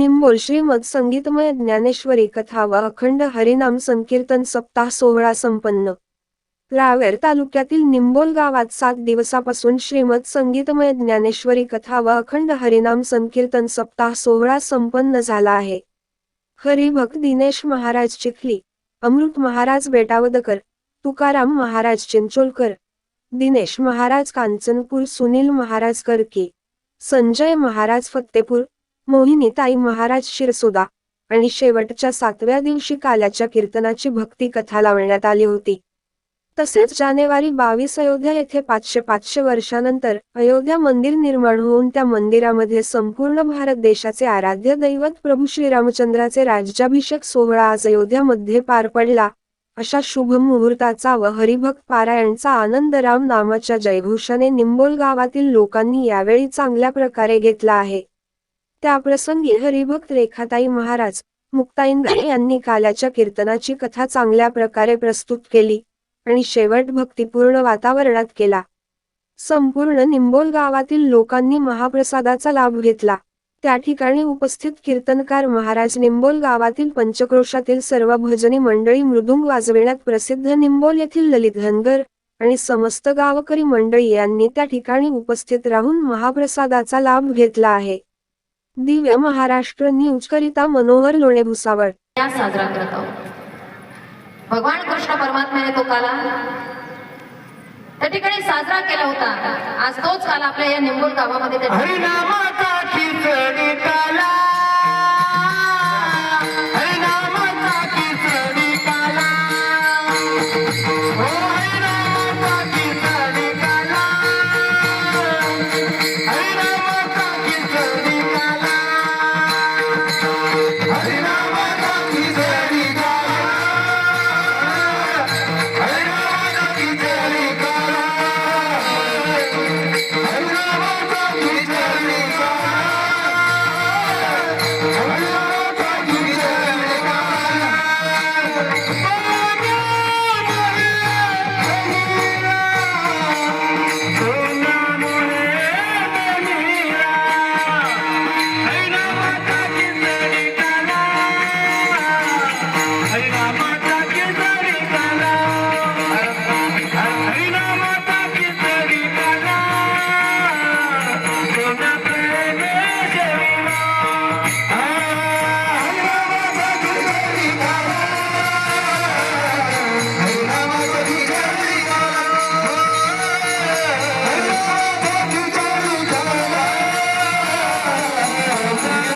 निंबोल श्रीमद संगीतमय ज्ञानेश्वरी कथा व अखंड हरिनाम संकीर्तन सप्ताह सोहळा संपन्न. रावेर तालुक्यातील निंबोल गावात सात दिवसापासून श्रीमद संगीतमय ज्ञानेश्वरी कथा व अखंड हरिनाम संकीर्तन सप्ताह सोहळा संपन्न झाला आहे. हरिभक्त दिनेश महाराज चिखली अमृत महाराज बेटावदकर तुकाराम महाराज चिंचोलकर दिनेश महाराज कांचनपूर सुनील महाराज करके संजय महाराज फत्तेपूर मोहिनीताई महाराज शिरसुदा आणि शेवटच्या सातव्या दिवशी काल्याच्या कीर्तनाची भक्ती कथा लावण्यात आली होती. तसेच जानेवारी बावीस अयोध्या येथे पाचशे पाचशे वर्षानंतर अयोध्या मंदिर निर्माण होऊन त्या मंदिरामध्ये संपूर्ण भारत देशाचे आराध्य दैवत प्रभू श्रीरामचंद्राचे राज्याभिषेक सोहळा आज अयोध्यामध्ये पार पडला. अशा शुभ मुहूर्ताचा व हरिभक्त पारायणचा आनंद राम नामाच्या जयघोषाने निंबोल गावातील लोकांनी यावेळी चांगल्या प्रकारे घेतला आहे. त्याप्रसंगी हरिभक्त रेखाताई महाराज मुक्ताईंद्र यांनी काल्याच्या कीर्तनाची कथा चांगल्या प्रकारे प्रस्तुत केली आणि शेवट भक्तिपूर्ण वातावरणात केला. संपूर्ण निंबोल गावातील लोकांनी महाप्रसादाचा लाभ घेतला. त्या ठिकाणी उपस्थित कीर्तनकार महाराज निंबोल गावातील पंचक्रोशातील सर्व भजनी मंडळी मृदुंग वाजविण्यात प्रसिद्ध निंबोल येथील ललित धनगर आणि समस्त गावकरी मंडळी यांनी त्या ठिकाणी उपस्थित राहून महाप्रसादाचा लाभ घेतला आहे. दिव्य महाराष्ट्र न्यूज करिता मनोहर लोणे भुसावळ. या साजरा करत आहोत. भगवान कृष्ण परमात्म्याने तो काला त्या ठिकाणी साजरा केला होता. आज तोच काल आपल्या या निंबोल गावामध्ये